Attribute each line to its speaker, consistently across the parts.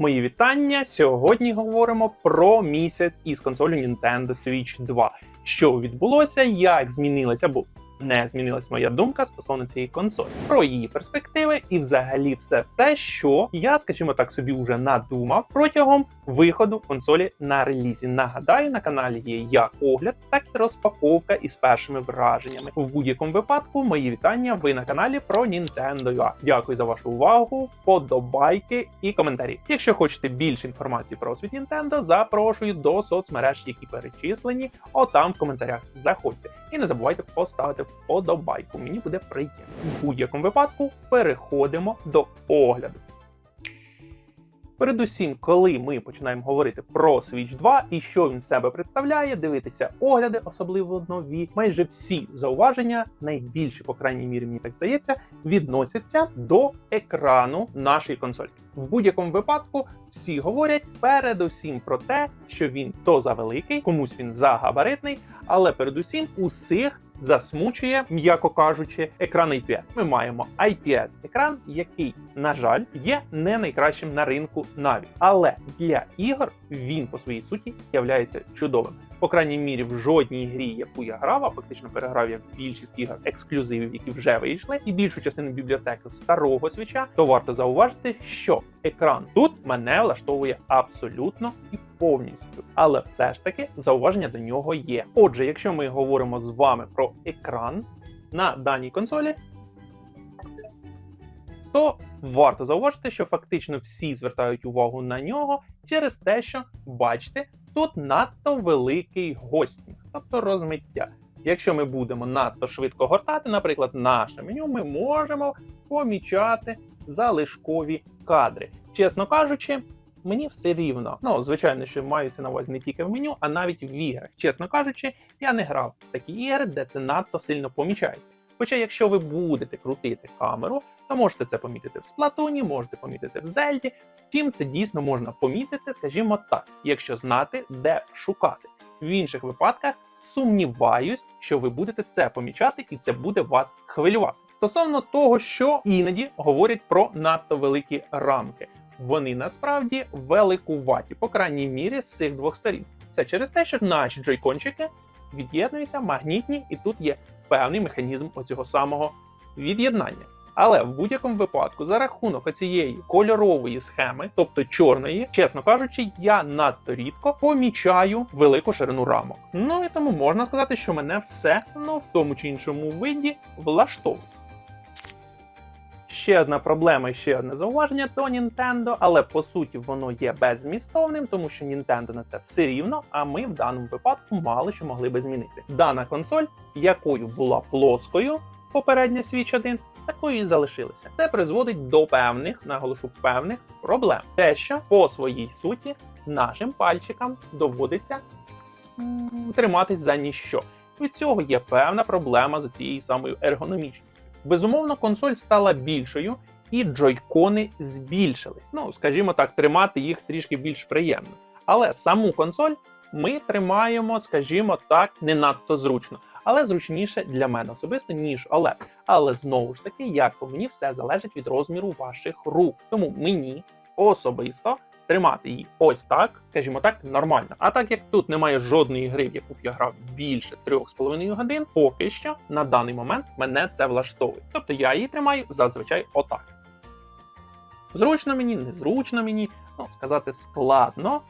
Speaker 1: Мої вітання. Сьогодні говоримо про місяць із консолю Nintendo Switch 2. Що відбулося, як змінилася або не змінилась моя думка стосовно цієї консолі, про її перспективи і взагалі все, все, що я, скажімо так, собі вже надумав протягом виходу консолі на релізі. Нагадаю, на каналі є як огляд, так і розпаковка із першими враженнями. В будь-якому випадку, мої вітання. Ви на каналі про Nintendo UA. Дякую за вашу увагу, подобайки і коментарі. Якщо хочете більше інформації про світ Nintendo, запрошую до соцмереж, які перечислені. Отам в коментарях заходьте. І не забувайте поставити вподобайку. Мені буде приємно. В будь-якому випадку переходимо до огляду. Передусім, коли ми починаємо говорити про Switch 2 і що він себе представляє, дивитися огляди, особливо нові, майже всі зауваження, найбільші, по крайній мірі, мені так здається, відносяться до екрану нашої консольки. В будь-якому випадку всі говорять передусім про те, що він то завеликий, комусь він загабаритний, але передусім усіх засмучує, м'яко кажучи, екран IPS. Ми маємо IPS екран, який, на жаль, є не найкращим на ринку навіть. Але для ігор він по своїй суті являється чудовим. По крайній мірі, в жодній грі, яку я грав, а фактично переграв я більшість ігор ексклюзивів, які вже вийшли, і більшу частину бібліотеки старого свіча, то варто зауважити, що екран тут мене влаштовує абсолютно і повністю. Але все ж таки зауваження до нього є. Отже, якщо ми говоримо з вами про екран на даній консолі, то варто зауважити, що фактично всі звертають увагу на нього через те, що бачите, тут надто великий гостінг, тобто розмиття. Якщо ми будемо надто швидко гортати, наприклад, наше меню, ми можемо помічати залишкові кадри. Чесно кажучи, мені все рівно. Ну, звичайно, що маються на увазі не тільки в меню, а навіть в іграх. Чесно кажучи, я не грав в такі ігри, де це надто сильно помічається. Хоча, якщо ви будете крутити камеру, то можете це помітити в сплатуні, можете помітити в Зельді. Втім, це дійсно можна помітити, скажімо так, якщо знати, де шукати. В інших випадках сумніваюсь, що ви будете це помічати, і це буде вас хвилювати. Стосовно того, що іноді говорять про надто великі рамки. Вони насправді великуваті, по крайній мірі, з цих двох сторін. Це через те, що наші джойкончики від'єднуються магнітні, і тут є певний механізм оцього самого від'єднання. Але в будь-якому випадку, за рахунок оцієї кольорової схеми, тобто чорної, чесно кажучи, я надто рідко помічаю велику ширину рамок. Ну і тому можна сказати, що мене все ну в тому чи іншому виді влаштовує. Ще одна проблема і ще одне зауваження до Nintendo, але по суті воно є беззмістовним, тому що Nintendo на це все рівно. А ми в даному випадку мало що могли би змінити. Дана консоль, якою була плоскою попередня Switch 1, такою і залишилася. Це призводить до певних, наголошу певних проблем. Те, що по своїй суті нашим пальчикам доводиться м, триматись за ніщо. Від цього є певна проблема з цією самою ергономічністю. Безумовно, консоль стала більшою, і джойкони збільшились. Ну, скажімо так, тримати їх трішки більш приємно. Але саму консоль ми тримаємо, скажімо так, не надто зручно, але зручніше для мене особисто, ніж OLED. Але знову ж таки, як по мені, все залежить від розміру ваших рук. Тому мені особисто тримати її ось так, скажімо так, нормально. А так як тут немає жодної гри, в яку б я грав більше 3,5 годин, поки що на даний момент мене це влаштовує. Тобто я її тримаю зазвичай отак. Зручно мені, незручно мені, ну сказати складно,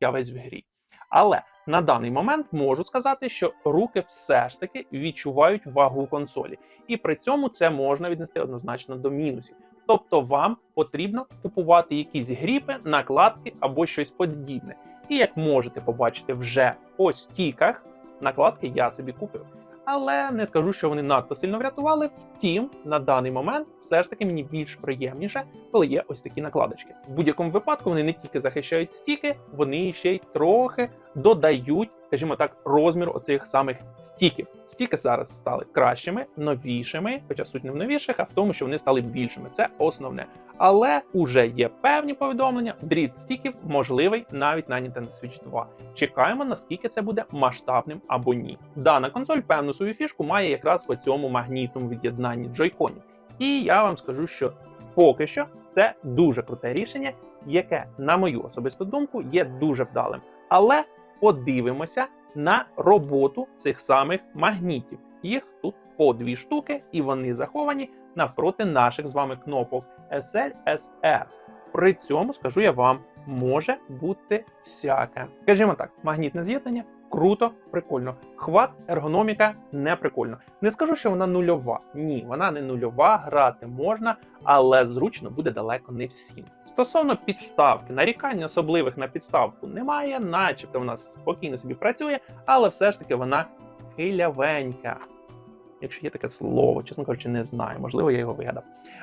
Speaker 1: я весь в грі. Але на даний момент можу сказати, що руки все ж таки відчувають вагу консолі, і при цьому це можна віднести однозначно до мінусів. Тобто вам потрібно купувати якісь гріпи, накладки або щось подібне. І як можете побачити вже по стіках, накладки я собі купив. Але не скажу, що вони надто сильно врятували. Втім, на даний момент все ж таки мені більш приємніше, коли є ось такі накладочки. В будь-якому випадку вони не тільки захищають стіки, вони ще й трохи додають, скажімо так, розмір оцих самих стіків. Стіки зараз стали кращими, новішими, хоча суть не в новіших, а в тому, що вони стали більшими. Це основне. Але уже є певні повідомлення. Дріт стіків можливий навіть на Nintendo Switch 2. Чекаємо, наскільки це буде масштабним або ні. Дана консоль певну свою фішку має якраз по цьому магнітному від'єднанні джойконів. І я вам скажу, що поки що це дуже круте рішення. яке, на мою особисту думку, є дуже вдалим. Але подивимося на роботу цих самих магнітів. Їх тут по дві штуки, і вони заховані навпроти наших з вами кнопок SL, SR. При цьому скажу я вам, може бути всяке. Скажімо так, магнітне з'єднання круто, прикольно. Хват, ергономіка не прикольно. Не скажу, що вона нульова. Ні, вона не нульова, грати можна, але зручно буде далеко не всім. Стосовно підставки, нарікань особливих на підставку немає, начебто вона спокійно собі працює, але все ж таки вона хилявенька. Якщо є таке слово, чесно кажучи, не знаю. Можливо, я його вигадав.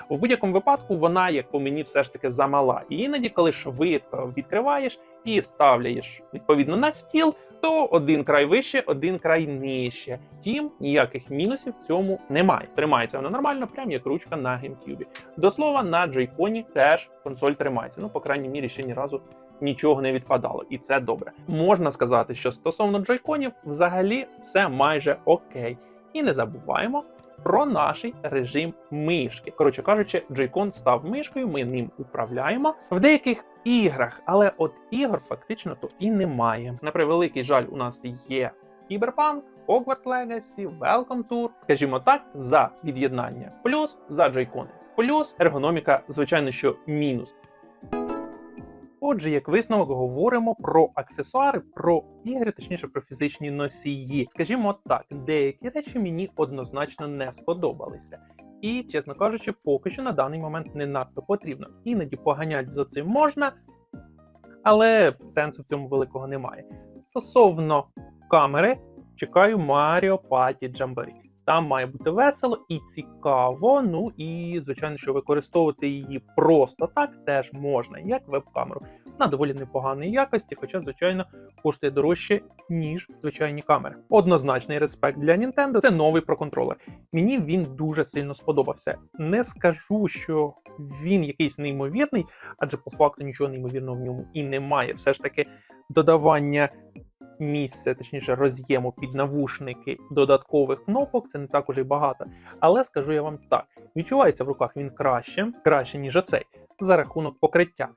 Speaker 1: В будь-якому випадку вона, як по мені, все ж таки замала. І іноді, коли швидко відкриваєш і ставляєш відповідно на стіл, то один край вище, один край нижче. Втім, ніяких мінусів в цьому немає. Тримається вона нормально, прям як ручка на GameCube. До слова, на джойконі теж консоль тримається. Ну, по крайній мірі, ще ні разу нічого не відпадало, і це добре. Можна сказати, що стосовно джойконів, взагалі все майже окей. І не забуваємо про наш режим мишки. Коротше кажучи, джойкон став мишкою, ми ним управляємо в деяких іграх, але от ігор фактично то і немає. На превеликий жаль, у нас є Cyberpunk, Hogwarts Legacy, Welcome Tour, скажімо так, за від'єднання плюс за джойкони. Плюс ергономіка, звичайно, що мінус. Отже, як висновок говоримо про аксесуари, про ігри, точніше про фізичні носії. Скажімо так, деякі речі мені однозначно не сподобалися. І, чесно кажучи, поки що на даний момент не надто потрібно. Іноді поганять за цим можна, але сенсу в цьому великого немає. Стосовно камери, чекаю Mario Party Jamboree. Там має бути весело і цікаво. Ну і звичайно, що використовувати її просто так теж можна, як веб-камеру на доволі непоганій якості, хоча, звичайно, коштує дорожче ніж звичайні камери. Однозначний респект для Nintendo – це новий проконтролер. Мені він дуже сильно сподобався. Не скажу, що він якийсь неймовірний, адже по факту нічого неймовірного в ньому і немає. Все ж таки, додавання місце, точніше, роз'єму під навушники додаткових кнопок, це не так уже й багато. Але скажу я вам так: відчувається в руках він краще, краще, ніж оцей, за рахунок покриття.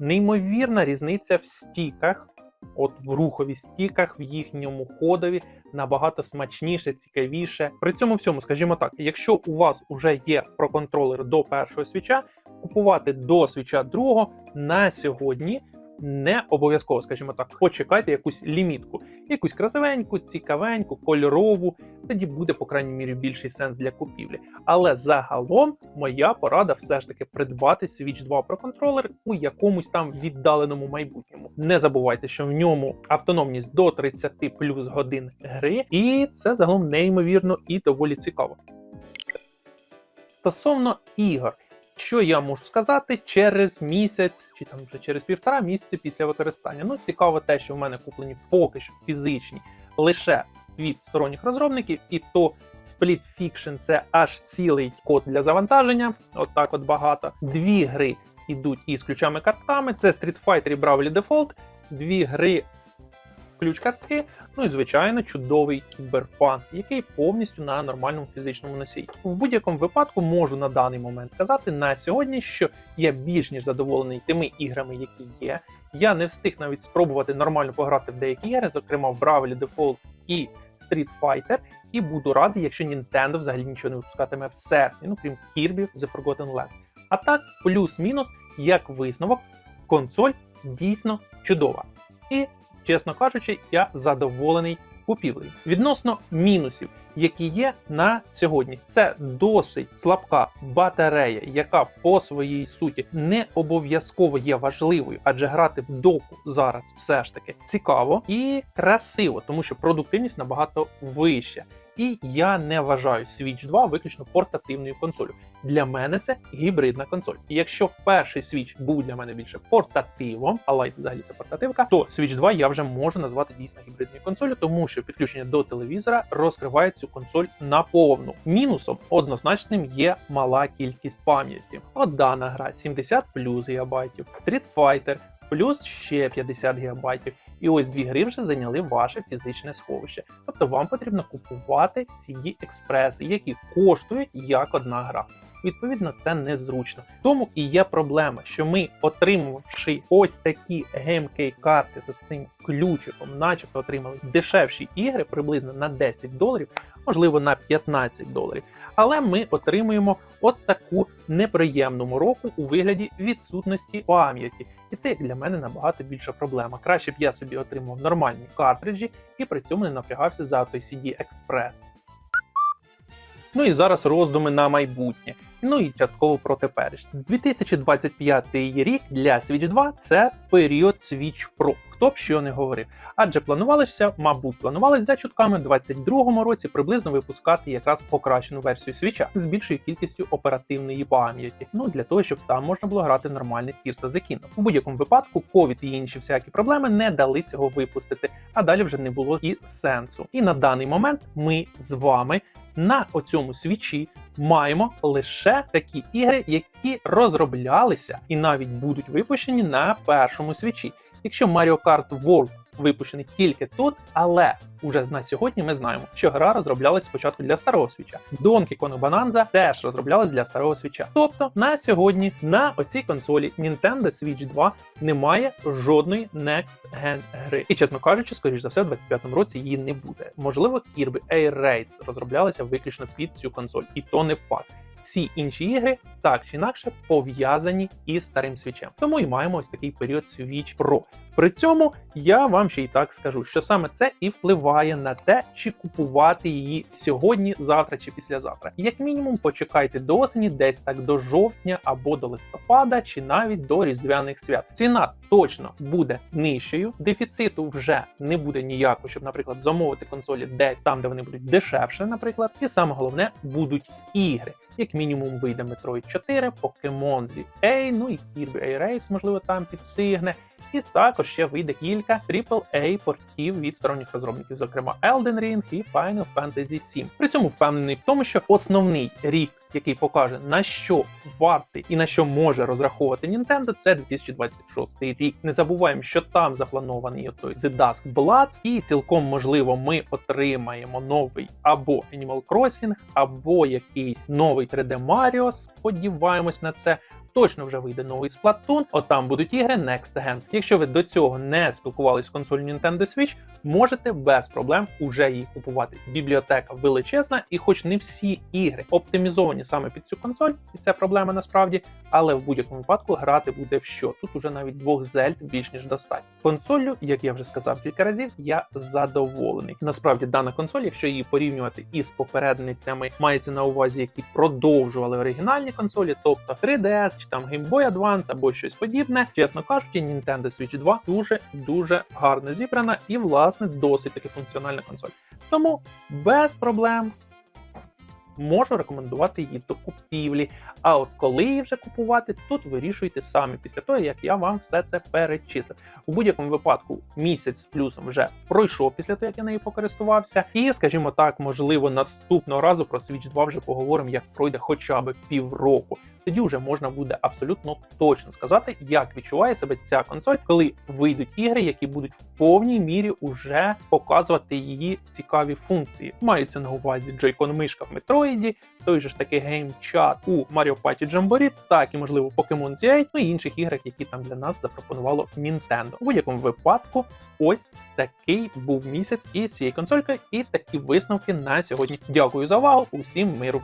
Speaker 1: Неймовірна різниця в стіках, от в рухові стіках, в їхньому ходові набагато смачніше, цікавіше. При цьому всьому, скажімо так, якщо у вас вже є проконтролер до першого свіча, купувати до свіча другого на сьогодні не обов'язково, скажімо так, почекайте якусь лімітку, якусь красивеньку, цікавеньку, кольорову. Тоді буде, по крайній мірі, більший сенс для купівлі. Але загалом моя порада все ж таки придбати Switch 2 Pro контролер у якомусь там віддаленому майбутньому. Не забувайте, що в ньому автономність до 30 плюс годин гри, і це загалом неймовірно і доволі цікаво. Стосовно ігор. Що я можу сказати через місяць чи там вже через півтора місяці після використання? Ну, цікаво те, що в мене куплені поки що фізичні лише від сторонніх розробників, і то Split Fiction це аж цілий код для завантаження. От так от багато. Дві гри йдуть із ключами картками. Це Street Fighter і Bravely Default. Дві гри ключ картки. Ну і звичайно, чудовий кіберпанк, який повністю на нормальному фізичному носії. В будь-якому випадку можу на даний момент сказати на сьогодні, що я більш ніж задоволений тими іграми, які є. Я не встиг навіть спробувати нормально пограти в деякі ігри, зокрема в Bravely Default і Street Fighter, і буду радий, якщо Nintendo взагалі нічого не випускатиме в серпні, ну крім Kirby The Forgotten Land. А так, плюс-мінус, як висновок, консоль дійсно чудова. І чесно кажучи, я задоволений купівлею. Відносно мінусів, які є на сьогодні, це досить слабка батарея, яка по своїй суті не обов'язково є важливою, адже грати в доку зараз все ж таки цікаво і красиво, тому що продуктивність набагато вища. І я не вважаю Switch 2 виключно портативною консолью. Для мене це гібридна консоль. І якщо перший Switch був для мене більше портативом, а Lite взагалі це портативка, то Switch 2 я вже можу назвати дійсно гібридною консолью, тому що підключення до телевізора розкриває цю консоль наповну. Мінусом однозначним є мала кількість пам'яті. От дана гра 70 плюс гігабайтів, Street Fighter плюс ще 50 гігабайтів. І ось дві гри вже зайняли ваше фізичне сховище. Тобто вам потрібно купувати CD експреси, які коштують як одна гра. Відповідно, це незручно. Тому і є проблема, що ми, отримавши ось такі геймкей карти за цим ключиком, начебто отримали дешевші ігри приблизно на 10 доларів, можливо на 15 доларів. Але ми отримуємо от таку неприємну мороку у вигляді відсутності пам'яті. І це для мене набагато більша проблема. Краще б я собі отримав нормальні картриджі і при цьому не напрягався за той CD Express. Ну і зараз роздуми на майбутнє. Ну і частково про теперішнє. 2025 рік для Switch 2 це період Switch Pro. Хто б що не говорив. Адже планувалося, мабуть, планувалось за чутками в 22-му році приблизно випускати якраз покращену версію свіча з більшою кількістю оперативної пам'яті. Ну для того, щоб там можна було грати нормальний Tears the Kingdom. У будь-якому випадку COVID і інші всякі проблеми не дали цього випустити, а далі вже не було і сенсу. І на даний момент ми з вами на оцьому свічі маємо лише такі ігри, які розроблялися і навіть будуть випущені на першому свічі. Якщо Mario Kart World випущений тільки тут, але уже на сьогодні ми знаємо, що гра розроблялась спочатку для старого свіча. Donkey Kong Bonanza теж розроблялась для старого свіча. Тобто на сьогодні на оцій консолі Nintendo Switch 2 немає жодної Next Gen гри. І чесно кажучи, скоріш за все, в 25-му році її не буде. Можливо, Kirby Air Raids розроблялися виключно під цю консоль, і то не факт. Всі інші ігри так чи інакше пов'язані із старим свічем. Тому і маємо ось такий період свіч Pro. При цьому я вам ще й так скажу, що саме це і впливає на те, чи купувати її сьогодні, завтра чи післязавтра. Як мінімум, почекайте до осені, десь так до жовтня або до листопада, чи навіть до різдвяних свят. Ціна точно буде нижчою, дефіциту вже не буде ніякого, щоб, наприклад, замовити консолі десь там, де вони будуть дешевше, наприклад, і саме головне будуть ігри. Як мінімум вийде Metroid 4, Pokemon ZA, ну і Kirby Air Raids, можливо, там підсигне. І також ще вийде кілька AAA портів від сторонніх розробників, зокрема Elden Ring і Final Fantasy VII. При цьому впевнений в тому, що основний рік, який покаже на що вартий і на що може розраховувати Nintendo, це 2026 рік. Не забуваємо, що там запланований той The Dusk Bloods, і цілком можливо ми отримаємо новий або Animal Crossing, або якийсь новий 3D Mario. Сподіваємось на це точно вже вийде новий Splatoon, от там будуть ігри Next Gen. Якщо ви до цього не спілкувалися з консолью Nintendo Switch, можете без проблем уже її купувати. Бібліотека величезна, і хоч не всі ігри оптимізовані саме під цю консоль, і це проблема насправді, але в будь-якому випадку грати буде в що. Тут уже навіть двох зельд більш ніж достатньо. Консоллю, як я вже сказав кілька разів, я задоволений. Насправді дана консоль, якщо її порівнювати із попередницями, мається на увазі, які продовжували оригінальні консолі, тобто 3DS чи там Game Boy Advance або щось подібне. Чесно кажучи, Nintendo Switch 2 дуже дуже гарно зібрана і власне досить таки функціональна консоль. Тому без проблем. Можу рекомендувати її до купівлі. А от коли її вже купувати, тут вирішуйте самі після того, як я вам все це перечислив. У будь-якому випадку місяць з плюсом вже пройшов після того, як я нею покористувався. І, скажімо так, можливо, наступного разу про Switch 2 вже поговоримо, як пройде хоча б півроку. Тоді вже можна буде абсолютно точно сказати, як відчуває себе ця консоль, коли вийдуть ігри, які будуть в повній мірі уже показувати її цікаві функції. Мається на увазі Joy-Con мишка в Metroid, той же ж таки геймчат у Mario Party Jamboree, так і можливо Pokemon ZA, ну і інших іграх, які там для нас запропонувало Nintendo. У будь-якому випадку, ось такий був місяць із цією консолькою, і такі висновки на сьогодні. Дякую за увагу. Усім миру.